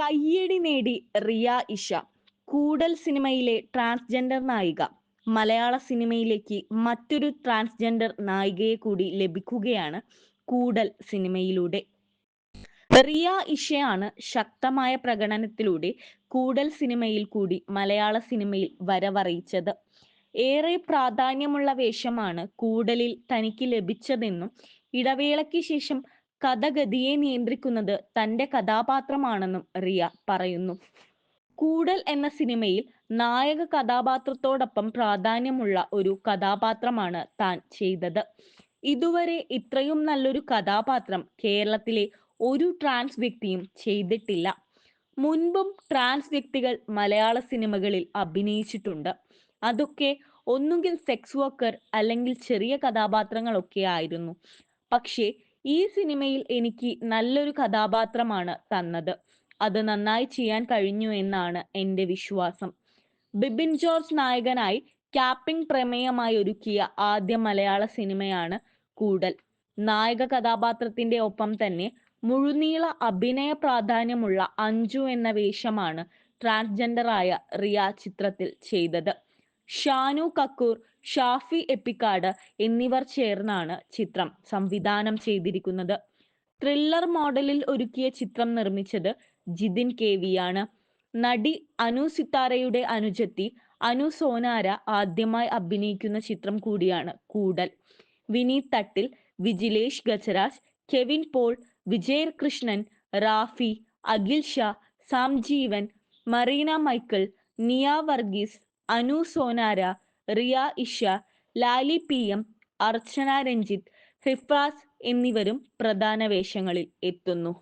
കയ്യടി നേടി റിയ ഇഷ കൂടൽ സിനിമയിലെ ട്രാൻസ്ജെൻഡർ നായിക. മലയാള സിനിമയിലേക്ക് മറ്റൊരു ട്രാൻസ്ജെൻഡർ നായികയെ കൂടി ലഭിക്കുകയാണ് കൂടൽ സിനിമയിലൂടെ. റിയ ഇഷയാണ് ശക്തമായ പ്രകടനത്തിലൂടെ കൂടൽ സിനിമയിൽ കൂടി മലയാള സിനിമയിൽ വരവറിയിച്ചത്. ഏറെ പ്രാധാന്യമുള്ള വേഷമാണ് കൂടലിൽ തനിക്ക് ലഭിച്ചതെന്നും ഇടവേളയ്ക്ക് ശേഷം കഥഗതിയെ നിയന്ത്രിക്കുന്നത് തന്റെ കഥാപാത്രമാണെന്നും റിയ പറയുന്നു. കൂടൽ എന്ന സിനിമയിൽ നായക കഥാപാത്രത്തോടൊപ്പം പ്രാധാന്യമുള്ള ഒരു കഥാപാത്രമാണ് താൻ ചെയ്തത്. ഇതുവരെ ഇത്രയും നല്ലൊരു കഥാപാത്രം കേരളത്തിലെ ഒരു ട്രാൻസ് വ്യക്തിയും ചെയ്തിട്ടില്ല. മുൻപും ട്രാൻസ് വ്യക്തികൾ മലയാള സിനിമകളിൽ അഭിനയിച്ചിട്ടുണ്ട്. അതൊക്കെ ഒന്നുകിൽ സെക്സ് വർക്കർ അല്ലെങ്കിൽ ചെറിയ കഥാപാത്രങ്ങളൊക്കെ ആയിരുന്നു. പക്ഷേ ഈ സിനിമയിൽ എനിക്ക് നല്ലൊരു കഥാപാത്രമാണ് തന്നത്. അത് നന്നായി ചെയ്യാൻ കഴിഞ്ഞു എന്നാണ് എന്റെ വിശ്വാസം. ബിബിൻ ജോർജ് നായകനായി ക്യാപ്പിംഗ് പ്രമേയമായി ഒരുക്കിയ ആദ്യ മലയാള സിനിമയാണ് കൂടൽ. നായക കഥാപാത്രത്തിന്റെ ഒപ്പം തന്നെ മുഴുനീള അഭിനയ പ്രാധാന്യമുള്ള അഞ്ജു എന്ന വേഷമാണ് ട്രാൻസ്ജെൻഡറായ റിയ ചിത്രത്തിൽ ചെയ്തത്. ഷാനു കക്കൂർ ഷാഫി എപ്പിക്കാട് എന്നിവർ ചേർന്നാണ് ചിത്രം സംവിധാനം ചെയ്തിരിക്കുന്നത്. ത്രില്ലർ മോഡലിൽ ഒരുക്കിയ ചിത്രം നിർമ്മിച്ചത് ജിതിൻ കെ ആണ് നടി അനു സിത്താരയുടെ അനുജത്തി അനു സോനാര ആദ്യമായി അഭിനയിക്കുന്ന ചിത്രം കൂടിയാണ് കൂടൽ. വിനീത് തട്ടിൽ വിജിലേഷ് ഗജരാജ് കെവിൻ പോൾ വിജയ് കൃഷ്ണൻ റാഫി അഖിൽ ഷാ സാംജീവൻ മറീന മൈക്കിൾ നിയ വർഗീസ് അനു സോനാര റിയ ഇഷ ലാലി പി എം അർച്ചന രഞ്ജിത്ത് ഫിഫ്രാസ് എന്നിവരും പ്രധാന വേഷങ്ങളിൽ എത്തുന്നു.